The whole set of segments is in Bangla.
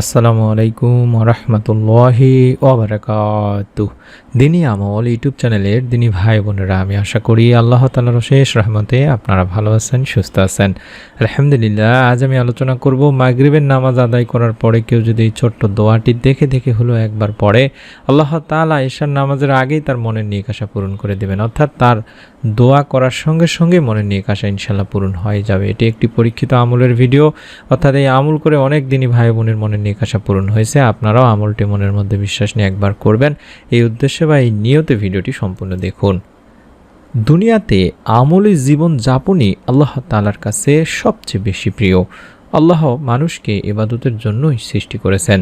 আসসালামু আলাইকুম রহমতুল্লাহি ওবরাকাত দিনী আমল ইউটিউব চ্যানেলের দিনী ভাই বোনেরা, আমি আশা করি আল্লাহ তালার শেষ রহমতে আপনারা ভালো আছেন, সুস্থ আছেন। আলহামদুলিল্লাহ, আজ আমি আলোচনা করব মাগরিবের নামাজ আদায় করার পরে কেউ যদি ছোট্ট দোয়াটি দেখে দেখে হলো একবার পড়ে, আল্লাহ তালা ঈশার নামাজের আগেই তার মনের নিয়ে আশা পূরণ করে দেবেন। অর্থাৎ তার দোয়া করার সঙ্গে সঙ্গে মনের নিয়ে আশা ইনশাল্লাহ পূরণ হয়ে যাবে। এটি একটি পরীক্ষিত আমলের ভিডিও। অর্থাৎ এই আমল করে অনেক দিনই ভাই বোনের মনের নিয়ে আশা পূরণ হয়েছে, আপনারাও আমলটি মনের মধ্যে বিশ্বাস নিয়ে একবার করবেন। এই উদ্দেশ্যে বা এই নিয়তে ভিডিওটি সম্পূর্ণ দেখুন। দুনিয়াতে আমলি জীবন যাপনই আল্লাহ তালার কাছে সবচেয়ে বেশি প্রিয়। আল্লাহ মানুষকে এবাদতের জন্যই সৃষ্টি করেছেন,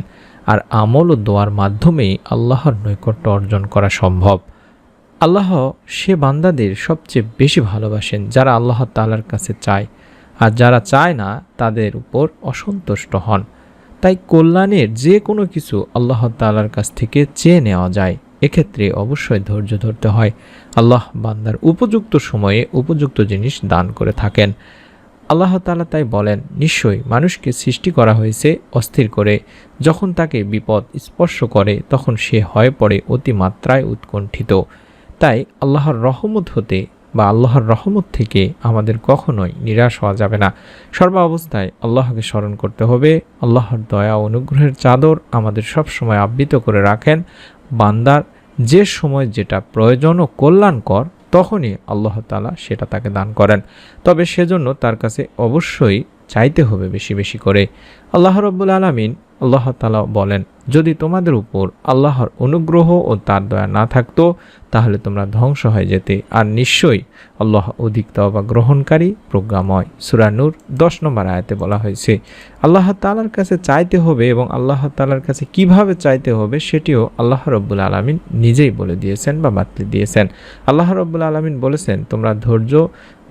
আর আমল ও দোয়ার মাধ্যমেই আল্লাহর নৈকট্য অর্জন করা সম্ভব। আল্লাহ সে বান্দাদের সবচেয়ে বেশি ভালোবাসেন, যারা আল্লাহ তালার কাছে চায়, আর যারা চায় না, তাদের উপর অসন্তুষ্ট হন। তাই কল্যাণের যে কোনো কিছু আল্লাহ তালার কাছ থেকে চেয়ে নেওয়া যায়। এক্ষেত্রে অবশ্যই ধৈর্য ধরতে হয়। আল্লাহ বান্দার উপযুক্ত সময়ে উপযুক্ত জিনিস দান করে থাকেন। আল্লাহ তালা তাই বলেন, নিশ্চয়ই মানুষকে সৃষ্টি করা হয়েছে অস্থির করে। যখন তাকে বিপদ স্পর্শ করে, তখন সে হয়ে পড়ে অতিমাত্রায় উৎকণ্ঠিত। তাই আল্লাহর রহমত হতে বা আল্লাহর রহমত থেকে আমাদের কখনোই নিরাশ হওয়া যাবে না। সর্বা অবস্থায় আল্লাহকে স্মরণ করতে হবে। আল্লাহর দয়া অনুগ্রহের চাদর আমাদের সব সময় আবৃত করে রাখেন। বান্দার যে সময় যেটা প্রয়োজন ও কল্যাণকর, তখনই আল্লাহ তালা সেটা তাকে দান করেন। তবে সেজন্য তার কাছে অবশ্যই চাইতে হবে বেশি বেশি করে। আল্লাহ রব্বুল আলমিন আল্লাহ তালা বলেন, যদি তোমাদের উপর আল্লাহর অনুগ্রহ ও তার দয়া না থাকতো, তাহলে তোমরা ধ্বংস হয়ে যেতে। আর নিশ্চয়ই আল্লাহ অধিক তবা গ্রহণকারী, প্রজ্ঞাময়। সুরানুর দশ নম্বর আয়াতে বলা হয়েছে, আল্লাহ তালার কাছে চাইতে হবে এবং আল্লাহ তালার কাছে কীভাবে চাইতে হবে সেটিও আল্লাহ রব্বুল আলমিন নিজেই বলে দিয়েছেন বা বাতলি দিয়েছেন। আল্লাহ রব্বুল আলমিন বলেছেন, তোমরা ধৈর্য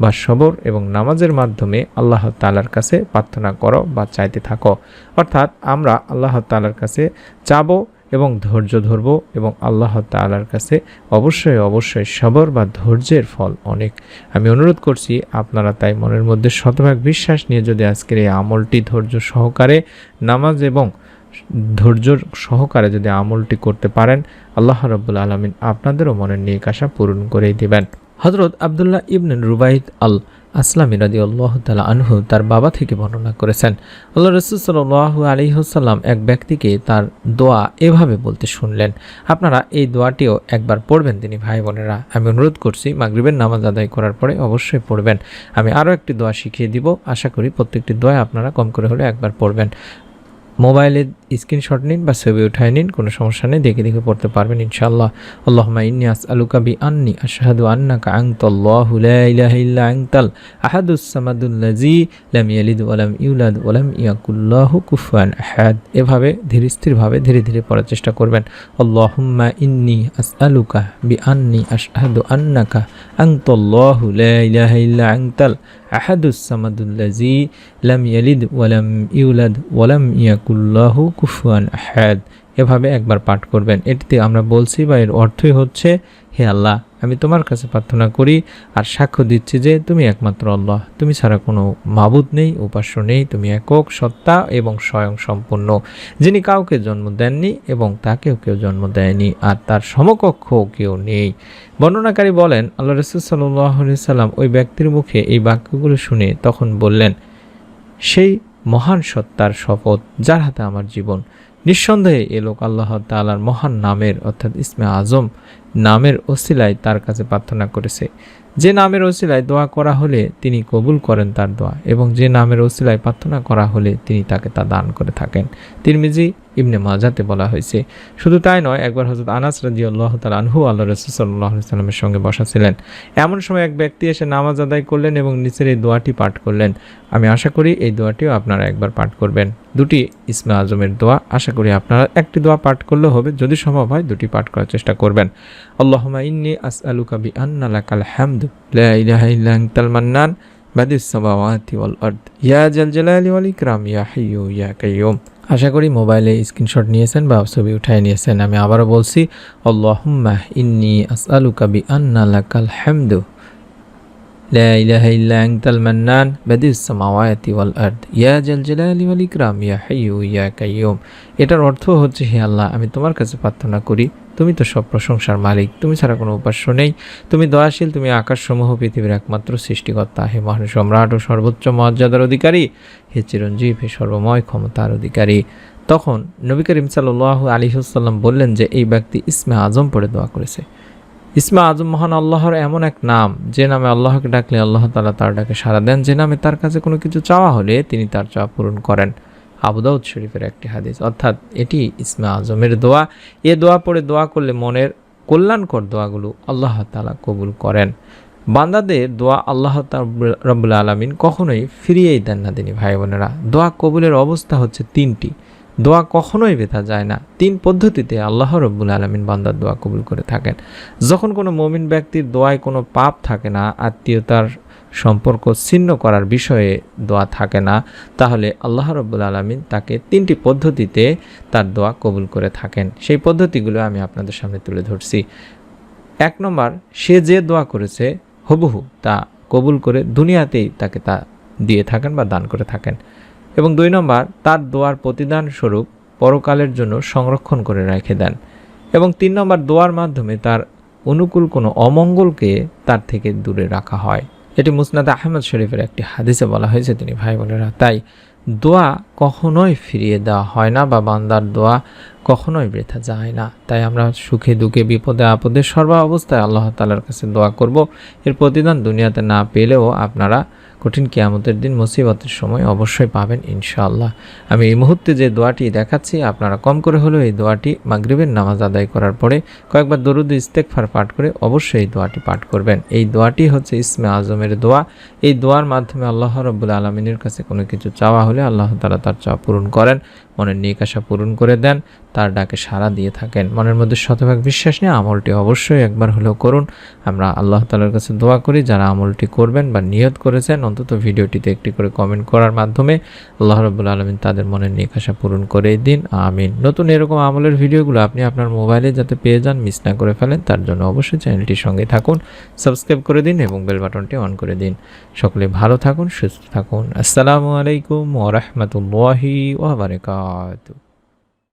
বা সবর এবং নামাজের মাধ্যমে আল্লাহ তালার কাছে প্রার্থনা করো বা চাইতে থাকো। অর্থাৎ আমরা আল্লাহ তালার কাছে চাবো এবং ধৈর্য ধরব এবং আল্লাহ তালার কাছে অবশ্যই অবশ্যই সবর বা ধৈর্যের ফল অনেক। আমি অনুরোধ করছি, আপনারা তাই মনের মধ্যে শতভাগ বিশ্বাস নিয়ে যদি আজকের এই আমলটি ধৈর্য সহকারে, নামাজ এবং ধৈর্য সহকারে যদি আমলটি করতে পারেন, আল্লাহ রব্বুল আলমিন আপনাদেরও মনের নিয়ে আশা পূরণ করেই দেবেন। হজরত আবদুল্লাহ ইবন রুবাইদ আল আসলামী রাদি আল্লাহ তালা আনহু তার বাবা থেকে বর্ণনা করেছেন। আল্লাহ রসুল সাল্লাহু আলিহসাল্লাম এক ব্যক্তিকে তার দোয়া এভাবে বলতে শুনলেন, আপনারা এই দোয়াটিও একবার পড়বেন তিনি ভাই বোনেরা। আমি অনুরোধ করছি, মাগরিবের নামাজ আদায় করার পরে অবশ্যই পড়বেন। আমি আরও একটি দোয়া শিখিয়ে দিব। আশা করি প্রত্যেকটি দোয়া আপনারা কম করে হলে একবার পড়বেন। মোবাইলে স্ক্রিনশট নিন বা ছবি উঠায় নিন, কোনো সমস্যা নেই, দেখে দেখে পড়তে পারবেন ইনশাআল্লাহ। আল্লাহমা ইন্নি আস আলুকা বি আন্নি আশহাদু আন্নাকা আনতাল্লাহু লা ইলাহা ইল্লা আনতাল আহাদুস সামাদুল্লাজি লাম ইয়ালিদ ওয়া লাম ইউলাদ ওয়া লাম ইয়াকুল্লাহু কুফুয়ান আহাদ। এভাবে ধীরে স্থিরভাবে ধীরে ধীরে পড়ার চেষ্টা করবেন। আল্লাহুম্মা ইন্নি আস আলুকা বি আন্নি আশহাদু আন্নাকা ইলাহা ইল্লা আনতাল আহাদুস সামাদুল্লাজি লাম ইয়ালিদ ওয়া লাম ইউলাদ ওয়া লাম ইয়াকুল্লাহু কুফুয়ান আহাদ। এভাবে একবার পাঠ করবেন। এটিতে আমরা বলছি বা এর অর্থই হচ্ছে, হে আল্লাহ, আমি তোমার কাছে প্রার্থনা করি আর সাক্ষ্য দিচ্ছি যে তুমি একমাত্র আল্লাহ। তুমি ছাড়া কোনো মাবুদ নেই, উপাস্য নেই, তুমি একক, সত্তা এবং স্বয়ং সম্পূর্ণ। যিনি কাউকে জন্ম দেননি এবং তাকেও কেউ জন্ম দেয়নি আর তার সমকক্ষ কেউ নেই। বর্ণনাকারী বলেন, আল্লাহ রসুল সাল্লাহ সাল্লাম ওই ব্যক্তির মুখে এই বাক্যগুলো শুনে তখন বললেন, সেই মহান সত্তার শপথ যার হাতে আমার জীবন। নিঃসন্দেহে এ লোক আল্লাহ তালার মহান নামের, অর্থাৎ ইসমে আজম, নামের ওসিলায় তার কাছে প্রার্থনা করেছে। যে নামের ওসিলায় দোয়া করা হলে তিনি কবুল করেন তার দোয়া, এবং যে নামের অসিলায় প্রার্থনা করা হলে তিনি তাকে তা দান করে থাকেন। তিরমিজি ইবনে মাজাতে বলা হয়েছে। শুধু তাই নয়, একবার হজরত আনাস রাজি আল্লাহ তাল আনহু আল্লাহ রসুল্লাহ সাল্লামের সঙ্গে বসা ছিলেন। এমন সময় এক ব্যক্তি এসে নামাজ আদায় করলেন এবং নিচের এই দোয়াটি পাঠ করলেন। আমি আশা করি এই দোয়াটিও আপনারা একবার পাঠ করবেন। দুটি ইসমে আজমের দোয়া। আশা করি আপনারা একটি দোয়া পাঠ করলে হবে। যদি সম্ভব হয়, দুটি পাঠ করার চেষ্টা করবেন। আল্লাহমা ইন্নি আস আলু কাবি আন্না লাকাল হামদ। লা ইলাহা ইল্লা আনতাল মান্নান। বাদিস সামাওয়াতি ওয়াল আরদ। ইয়া জাল ওয়াল ইকরাম। ইয়া হাইয়ু ইয়া কাইয়ুম আশা করি মোবাইলে স্ক্রিনশট নিয়েছেন বা ছবি উঠায় নিয়েছেন আমি আবারও বলছি আল্লাহুম্মা ইন্নি আসআলুকা বি আন্না লাকাল হামদু لا إله إلا أنت المنان بديع السماوات والأرض يا ذا الجلال والإكرام يا حي يا قيوم এটার অর্থ হচ্ছে হে আল্লাহ আমি তোমার কাছে প্রার্থনা করি তুমি তো সব প্রশংসার মালিক, তুমি ছাড়া কোনো উপাস্য নেই। তুমি দয়াশীল, তুমি আকাশসমূহ, পৃথিবীর একমাত্র সৃষ্টিকর্তা, হে মহান সম্রাট ও সর্বোচ্চ মর্যাদার অধিকারী। হে চিরঞ্জীব, হে সর্বময় ক্ষমতার অধিকারী। তখন নবী করিম সাল্লাহ আলিহাল্লাম বললেন যে, এই ব্যক্তি ইসমে আজম পড়ে দোয়া করেছে। ইসমা আজম মহান আল্লাহর এমন এক নাম, যে নামে আল্লাহকে ডাকলে আল্লাহ তালা তার ডাকে সাড়া দেন। যে নামে তার কাছে কোনো কিছু চাওয়া হলে তিনি তার চাওয়া পূরণ করেন। আবুদাউদ শরীফের একটি হাদিস। অর্থাৎ এটি ইসমা আজমের দোয়া। এ দোয়া পড়ে দোয়া করলে মনের কল্যাণকর দোয়াগুলো আল্লাহ তালা কবুল করেন। বান্দাদের দোয়া আল্লাহ রব্বুল আলমিন কখনোই ফিরিয়েই দেন না তিনি, ভাই বোনেরা। দোয়া কবুলের অবস্থা হচ্ছে তিনটি। দোয়া কখনোই বেথা যায় না। তিন পদ্ধতিতে আল্লাহ রব্বুল আলমিন বান্দার দোয়া কবুল করে থাকেন। যখন কোনো মমিন ব্যক্তির দোয়ায় কোনো পাপ থাকে না, আত্মীয়তার সম্পর্ক ছিন্ন করার বিষয়ে দোয়া থাকে না। তাহলে আল্লাহ রব্বুল আলমিন তাকে তিনটি পদ্ধতিতে তার দোয়া কবুল করে থাকেন। সেই পদ্ধতিগুলো আমি আপনাদের সামনে তুলে ধরছি। এক নম্বর, সে যে দোয়া করেছে হবহু তা কবুল করে দুনিয়াতেই তাকে তা দিয়ে থাকেন বা দান করে থাকেন। এবং দুই নম্বর, তার দোয়ার প্রতিদান স্বরূপ পরকালের জন্য সংরক্ষণ করে রেখে দেন। এবং তিন নম্বর, দোয়ার মাধ্যমে তার অনুকূল কোনো অমঙ্গলকে তার থেকে দূরে রাখা হয়। এটি মুসনাদ আহমদ শরীফের একটি হাদিসে বলা হয়েছে তিনি ভাই বোনেরা। তাই দোয়া কখনোই ফিরিয়ে দেওয়া হয় না বা বান্দার দোয়া কখনোই বৃথা যায় না। তাই আমরা সুখে, দুঃখে, বিপদে, আপদে সর্ব অবস্থায় আল্লাহ তালার কাছে দোয়া করব। এর প্রতিদান দুনিয়াতে না পেলেও আপনারা কঠিন কেয়ামতের দিন মুসিবতের সময় অবশ্যই পাবেন ইনশাআল্লাহ। আমি এই মুহূর্তে যে দোয়াটি দেখাচ্ছি, আপনারা কম করে হলেও এই দোয়াটি মাগরিবের নামাজ আদায় করার পরে কয়েকবার দরুদ ইস্তেকফার পাঠ করে অবশ্যই এই দোয়াটি পাঠ করবেন। এই দোয়াটি হচ্ছে ইসমে আজমের দোয়া। এই দোয়ার মাধ্যমে আল্লাহ রব্বুল আলমিনের কাছে কোনো কিছু চাওয়া হলে আল্লাহ তালা তার চাওয়া পূরণ করেন। মনের নিক আশা পূরণ করে দেন, তার ডাকে সাড়া দিয়ে থাকেন। মনের মধ্যে শতভাগ বিশ্বাস নিয়ে আমলটি অবশ্যই একবার হলেও করুন। আমরা আল্লাহ তালার কাছে দোয়া করি, যারা আমলটি করবেন বা নিয়ত করেছেন, অন্তত ভিডিওটিতে একটি করে কমেন্ট করার মাধ্যমে আল্লাহ রবুল আলমিন তাদের মনের নিক আশা পূরণ করে দিন, আমিন। নতুন এরকম আমলের ভিডিওগুলো আপনি আপনার মোবাইলে যাতে পেয়ে যান, মিস না করে ফেলেন, তার জন্য অবশ্যই চ্যানেলটির সঙ্গে থাকুন, সাবস্ক্রাইব করে দিন এবং বেল বাটনটি অন করে দিন। সকলে ভালো থাকুন, সুস্থ থাকুন। আসসালামু আলাইকুম ওরহমতুল্লাহি ওবরাকাতু errado.